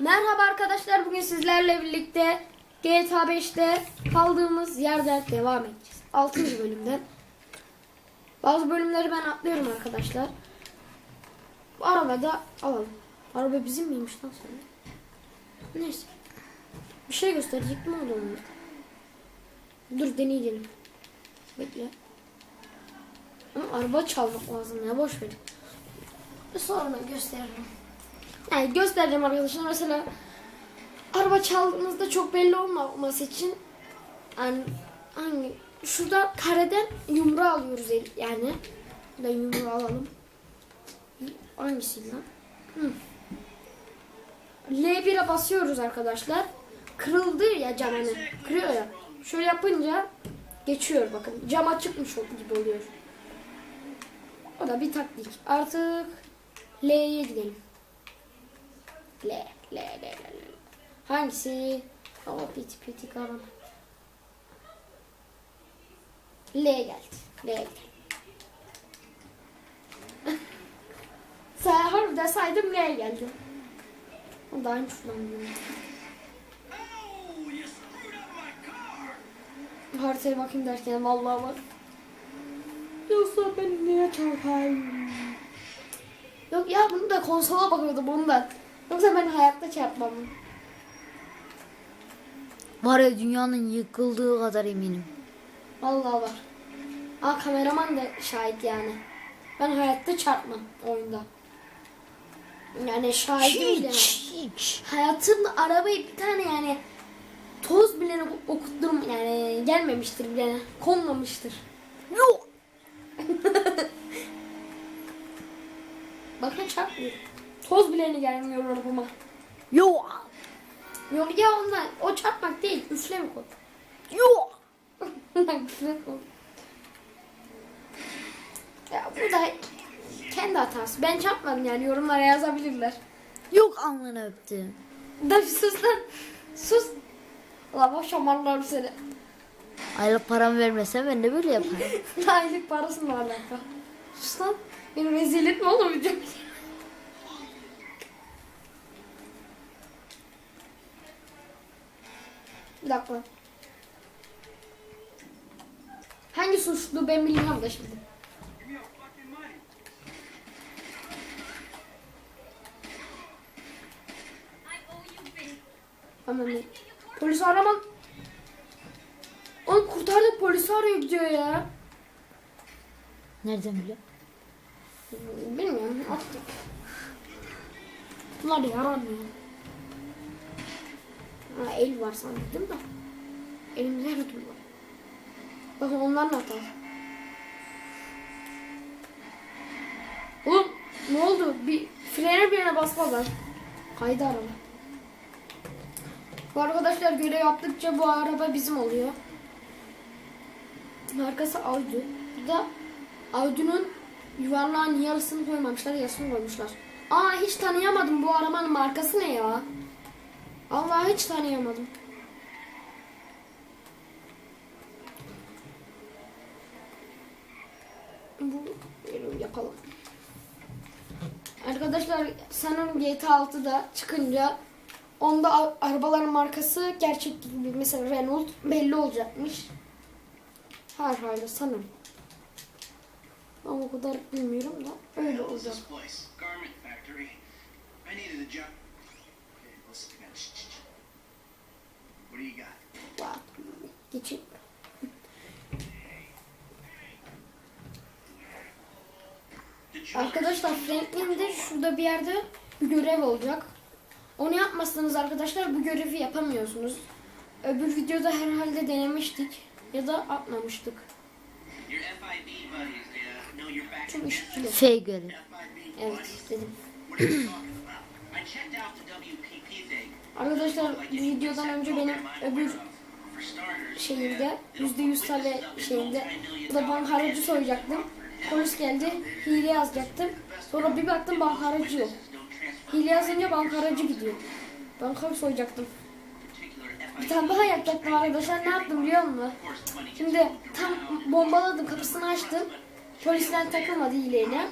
Merhaba arkadaşlar bugün sizlerle birlikte GTA 5'te kaldığımız yerden devam edeceğiz. 6. bölümden. Bazı bölümleri ben atlıyorum arkadaşlar. Bu arabayı da alalım. Araba bizim miymiş lan sonra? Neyse. Bir şey gösterecektim o da. Dur deneyelim. Bekle. Ama araba çalmak lazım ya boş ver. Sonra gösteririm. Yani göstereceğim arkadaşlar mesela araba çaldığınızda çok belli olmaması için yani hangi şurada kareden yumru alıyoruz yani. Da yumru alalım. Hangisi lan? Hı. L1'e basıyoruz arkadaşlar. Kırıldı ya cam hani. Kırıyor ya. Şöyle yapınca geçiyor bakın. Cam açıkmış gibi oluyor. O da bir taktik. Artık L'ye gidelim. L, L, L, L, L. Hangisi? O piti piti karan. L geldi. L geldi. Say, harbiden saydım L geldi. O da aynı şuradan diyorum. You screwed up my car! Haritaya bakayım derken vallahi bak. Yoksa ben niye çarpayım? Yok ya bunu da konsola bakıyordum ondan. Yoksa ben hayatta çarpmam. Var ya dünyanın yıkıldığı kadar eminim. Vallahi var. Aa kameraman da şahit yani. Ben hayatta çarpmam oyunda. Yani şahidim bile. Hiç, hiç. Hayatımda arabayı bir tane yani toz bile okuttum yani gelmemiştir bile konmamıştır. Yok. Bakın çarpmıyor. Toz bile gelmiyor arabama. Yok. Yok ya ondan o çarpmak değil üflemek o. Yok. üflemek o. Ya bu da kendi hatası. Ben çarpmadım yani yorumlara yazabilirler. Yok alnını öptüm. Da bir sus lan. Sus. La boş şamarlarım seni. Aylık paramı vermesen ben de böyle yaparım. Aylık parası mı alaka? Sus lan. Beni rezil etme oğlum video. Bir dakika. Hangi suçlu ben bilmiyorum da şimdi. Bir. Polisi aramam. Oğlum kurtardık polisi arıyor gidiyor ya. Nereden biliyor? Bilmiyorum attık. Bunlar yaramıyor. Ha, el var sandım da. Elimde her türlü var. Bakın onlar ne atar. Oğlum ne oldu? Bir frene birine basmadan. Kaydı araba. Bu arkadaşlar görev yaptıkça bu araba bizim oluyor. Markası Audi. Bir de Audi'nin yuvarlağın yarısını koymamışlar, yarısını koymuşlar. Aa hiç tanıyamadım bu arabanın markası ne ya? Allah hiç tanıyamadım. Bu yapalım. Arkadaşlar sanırım GTA 6'da çıkınca onda arabaların markası gerçek gibi mesela Renault belli olacakmış. Herhalde sanırım. Ama o kadar bilmiyorum da öyle olacak. You Arkadaşlar Franklin'de şurada bir yerde bir görev olacak. Onu yapmazsanız arkadaşlar bu görevi yapamıyorsunuz. Öbür videoda herhalde denemiştik ya da atmamıştık. Çok işkili. F göre. FIB Evet dedim. Arkadaşlar videodan önce benim öbür Starters, şehirde %100 tale şeyinde da banka haracı soyacaktım. Polis geldi hile yazacaktım. Sonra bir baktım banka haracı yok. Hile yazınca banka haracı gidiyor. Banka soyacaktım. Bir tane daha yapacaktım arkadaşlar ne yaptım biliyor musun? Şimdi tam bombaladım kapısını açtım. Polisler takılmadı hileyle.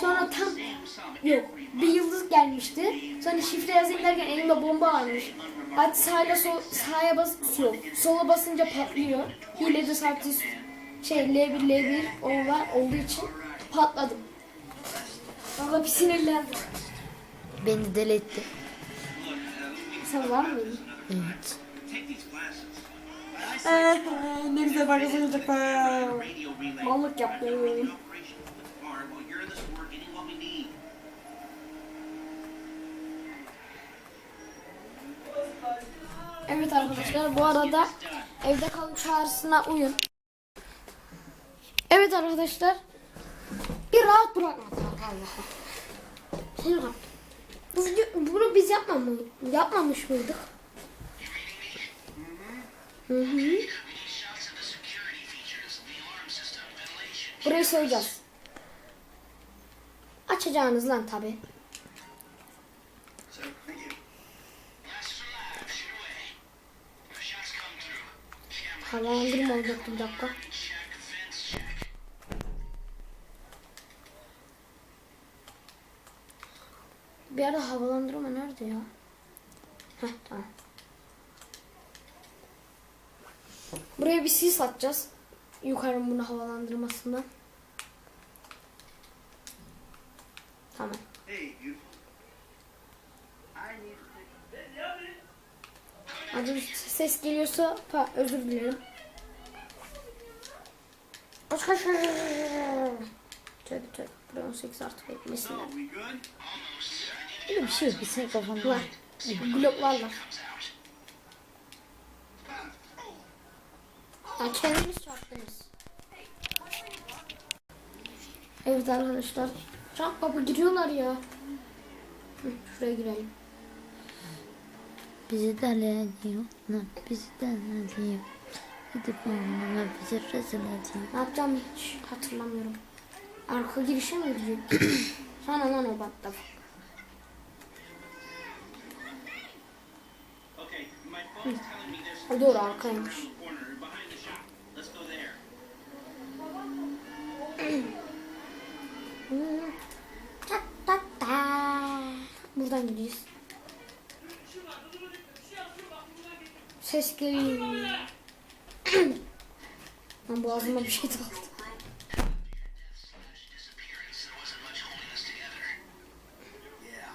Sonra tam yok bir yıldız gelmişti. Sonra şifre yazayım derken elimde bomba varmış. Hadi sağla sol, sağa bas, yok. Sola basınca patlıyor. Hilede sadece şey L1 L1 o var olduğu için patladım. Valla bir sinirlendim. Beni deli etti. Sen var mıydın? Evet. Glasses. ne güzel Radio relay. Mallık yaptı. Evet arkadaşlar bu arada evde kalın çağrısına uyun. Evet arkadaşlar. Bir rahat bırakmadılar. Bu video- Bunu biz yapmamış, yapmamış mıydık? Hı hı. Burayı söyleyeceğiz. Açacağınız lan tabi. Havalandırma olacaktı bir dakika. Bir ara havalandırma nerede ya? Heh tamam. Buraya bir sis atacağız. Yukarı bunu havalandırmasından. Tamam. Hey, beautiful. Ses geliyorsa pa, özür dilerim. Tövbe tövbe. Buraya 18 artık good? Öyle bir şey yok. Bir senin kafanda. Var. Bloklarla. Ya kendimiz çarptınız. Evet arkadaşlar. Çarp baba giriyorlar ya. Hı, şuraya girelim. Bizi deleniyor. Lan bizi deleniyor. Gidip onunla bizi rezil ediyor. Ne yapacağım hiç hatırlamıyorum. Arka girişe mi girecek? Sana lan o there's O doğru arkaymış. a corner behind the shop. Let's go there. Ta ta ta. Buradan gideceğiz. Ses geliyor. Lan boğazıma bir şey takıldı.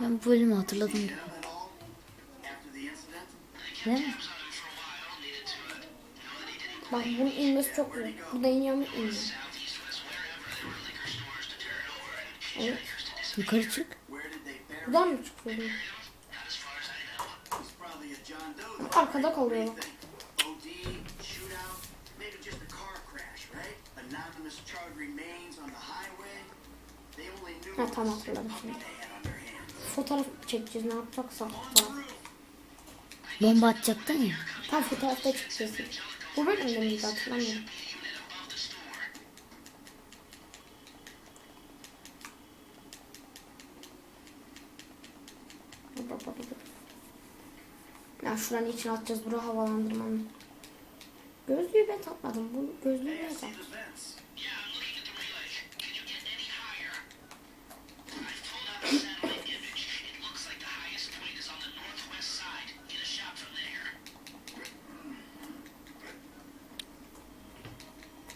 Ben bu bölümü hatırladım. İncident? Değil mi? Bak bunun inmesi çok güzel. Bu da iniyor mu? İniyor. Evet. Yukarı çık. Buradan mı çıkıyor? Only knew Ha tamam hatırladım şimdi. Fotoğraf çekeceğiz ne yapacaksak falan. Bomba atacaktın ya. Tam fotoğrafta çıkacağız. Bu bölümde miydi hatırlamıyorum. Ya şuranın içine atacağız. Bura havalandırmanın. Gözlüğü ben takmadım. Bu gözlüğü ben taktım.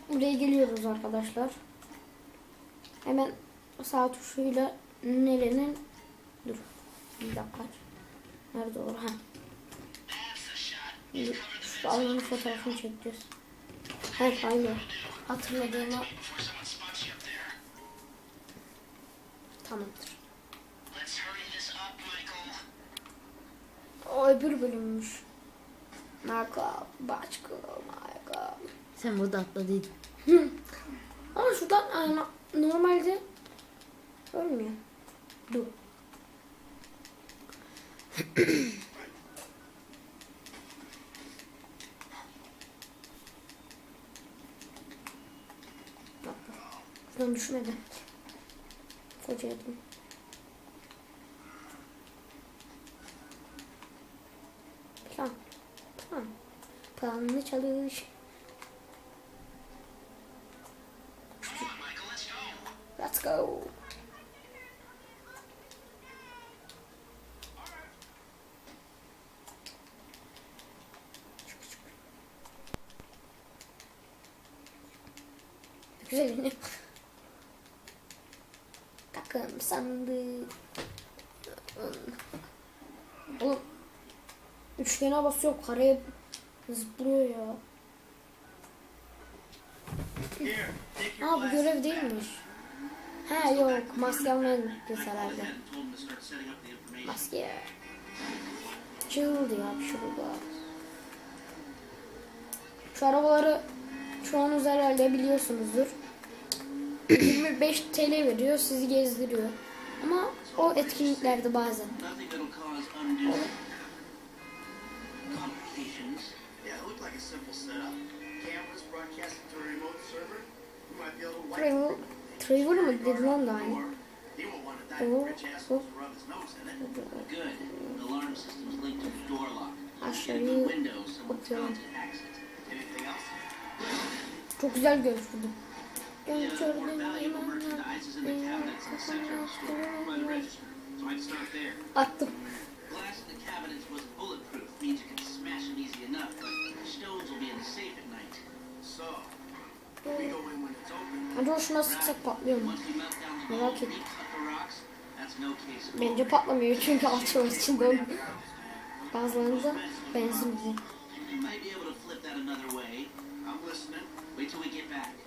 Buraya geliyoruz arkadaşlar. Hemen sağ tuşuyla nerenin dur bir dakika. Nerede o? Ha. Şu fotoğrafını çekeceğiz. Evet aynı. Hatırladığıma tamamdır. O öbür bölümmüş. Michael, başka Michael. Sen burada atladıydın. Ama şuradan yani normalde ölmüyor. Dur. Lan düşmedi. Koca yedim. Plan. Plan. Planlı çalış. Let's go. Güzel Takım sandı. Oğlum. Üçgene basıyor kareye zıplıyor ya. Aa bu görev değilmiş. He yok maske almaya the information. Maske. Çığıldı ya bir şey oldu. Şu arabaları çoğunuz herhalde biliyorsunuzdur. 25 TL veriyor sizi gezdiriyor. Ama o etkinliklerde bazen. Travel, travel mı dedi lan da aynı. Aşağıya else? Çok güzel görüşürdüm. There. Attım. Glass in the cabinets wasn't bulletproof, means you can smash them easy enough, but stones will be in the safe at night. So, we go in when it's open. Acaba şuna sıksak patlıyor mu? Merak ettim. Bence patlamıyor çünkü alçı var içinde onun. Bazılarında benzin bu. You. Wait till we get back.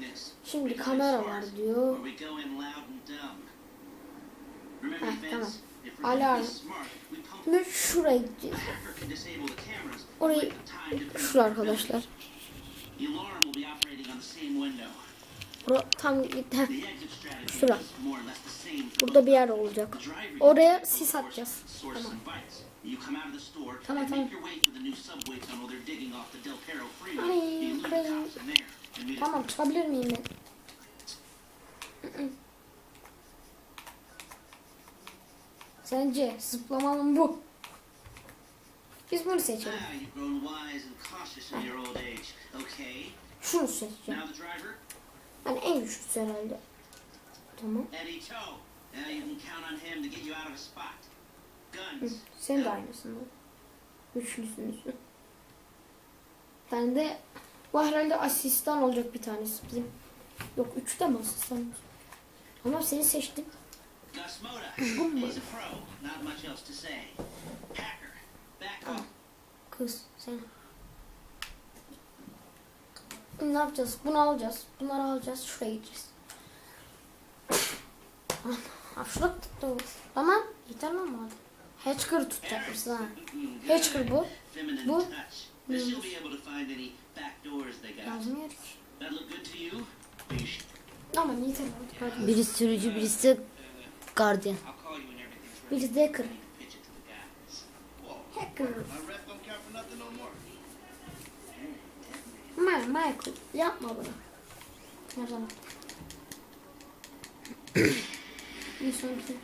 this. Şimdi kamera var Or diyor. Heh, tamam. If we're Alarm. Şimdi şuraya gideceğiz. Orayı şura arkadaşlar. Bura tam strategy Şura. Burada bir yer olacak. Oraya sis atacağız. Tamam. İnvites. You come out of the store Tamam, and tamam. make your way to the new subway tunnel they're digging off the Del Perro freeway. Ay, You elude the crazy. cops in there and meet us Tamam çıkabilir miyim ben? Sence zıplamalı mı bu? Biz bunu seçelim. Ah. Şunu seçeceğim. Hani en güçlüsü herhalde. Tamam. Eddie Toe. Now you can count on him to get you out of a spot. Hı, sen de aynısın. Güçlüsünüz. Ben de bu herhalde asistan olacak bir tanesi bizim. Yok üçte mi asistan? Ama seni seçtim. Back off. Kız sen. Ne yapacağız? Bunu alacağız. Bunları alacağız. Şuraya gideceğiz. Şurada tuttu. Tamam. Yeter lan bu adam. Hatchker'ı tutacakmışsın ha. Hatchker bu. Bu. Yazmıyor ki. That look good to you? Are you sh- Ama yeter. Birisi sürücü birisi de gardiyan. Birisi de hacker. Hacker. Ma Michael yapma bunu. Her zaman. Bir sonraki.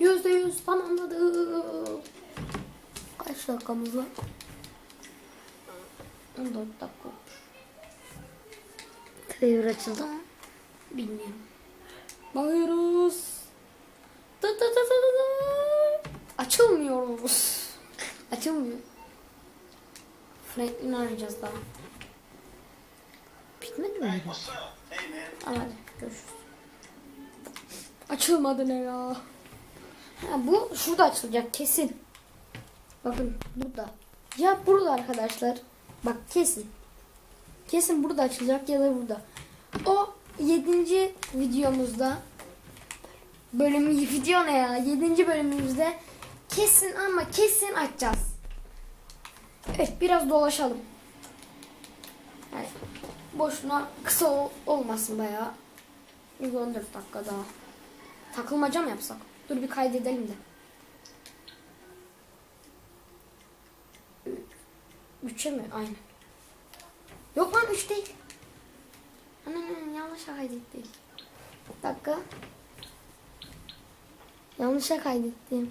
Yüzde yüz tamamladık. Kaç dakikamız var? 14 dakika olmuş. Trailer açıldı mı? Bilmiyorum. Bakıyoruz. Tı tı tı tı tı. Açılmıyoruz. Açılmıyor. Franklin arayacağız daha. Bitmedi mi? Hadi görüşürüz. Açılmadı ne ya? Ha, bu şurada açılacak kesin. Bakın burada. Ya burada arkadaşlar. Bak kesin. Kesin burada açılacak ya da burada. O 7. videomuzda bölüm video ne ya? 7. bölümümüzde kesin ama kesin açacağız. Evet biraz dolaşalım. Yani boşuna kısa ol- olmasın bayağı. Bir 14 dakika daha. Takılmaca mı yapsak? Dur bir kaydedelim de. Üçe mi? Aynen. Yok lan üç değil. Anam yanlış kaydettim. Bir dakika. Yanlışa kaydettim.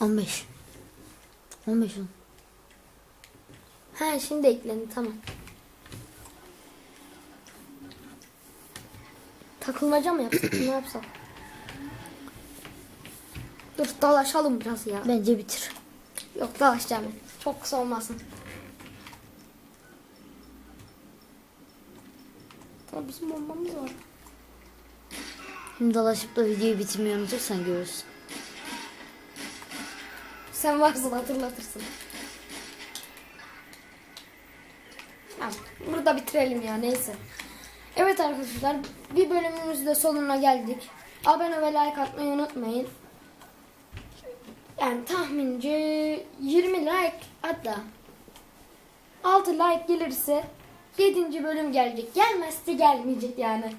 15. 15 on. Ha şimdi eklendi tamam. Takılmaca mı yapsak ne yapsak? Dur dalaşalım biraz ya. Bence bitir. Yok dalaşacağım. ben. Çok kısa olmasın. Tamam bizim bombamız var. Şimdi dolaşıp da videoyu bitirmeyi unutursan görürsün. Sen varsın hatırlatırsın. Ha, burada bitirelim ya neyse. Evet arkadaşlar bir bölümümüzün de sonuna geldik. Abone ve like atmayı unutmayın. Yani tahmince 20 like hatta 6 like gelirse 7. bölüm gelecek. Gelmezse gelmeyecek yani.